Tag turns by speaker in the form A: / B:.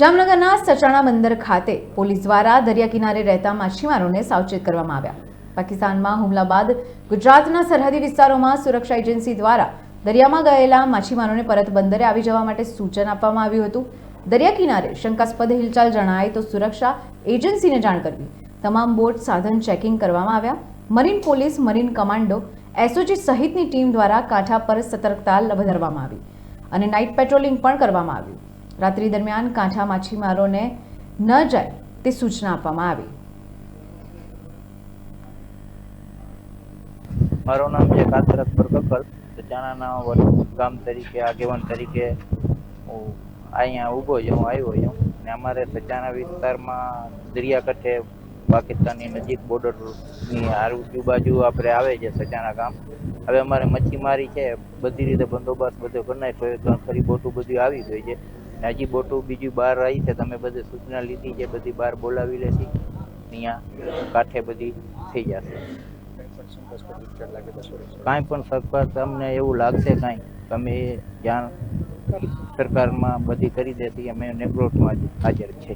A: જામનગરના સચાણા બંદર ખાતે પોલીસ દ્વારા દરિયા કિનારે રહેતા માછીમારોને સાવચેત કરવામાં આવ્યા. પાકિસ્તાનમાં હુમલા બાદ ગુજરાતના સરહદી વિસ્તારોમાં સુરક્ષા એજન્સી દ્વારા દરિયામાં ગયેલા માછીમારોને પરત બંદરે આવી જવા માટે સૂચન આપવામાં આવ્યું હતું. દરિયા કિનારે શંકાસ્પદ હિલચાલ જણાય તો સુરક્ષા એજન્સીને જાણ કરવી. તમામ બોટ સાધન ચેકિંગ કરવામાં આવ્યા. Marine police, marine commando, SOG સહિતની ટીમ દ્વારા કાંઠા પર સતર્કતા વધારવામાં આવી અને નાઇટ પેટ્રોલિંગ પણ કરવામાં આવ્યું. રાત્રિ દરમિયાન કાંઠા માછીમારોને ન જાય તે સૂચના આપવામાં આવી.
B: મારું નામ છે કાતર અકબર કક્કર ગામ તરીકે, આગેવાન તરીકે હું અહીંયા ઊભો છું, હું આવ્યો છું. ને અમારે સજાના વિસ્તારમાં દરિયાકાંઠે પાકિસ્તાનની નજીક બોર્ડરની આજુબાજુ આપણે આવે છે સચાના ગામ. હવે અમારે મચ્છીમારી છે, બધી રીતે બંદોબસ્ત બધો કરી નાખ્યો ખરી બોટું બધું આવી ગઈ છે. હજી બોટું બીજું બહાર આવી છે, તમે બધી સૂચના લીધી છે, બધી બહાર બોલાવી લેશી. અહીંયા કાંઠે બધી થઈ જશે. કાંઈ પણ સરકાર તમને એવું લાગશે કાંઈ. તમે જાણ સરકારમાં બધી કરી દેતી અમે નેગ્રોટમાં હાજર છે.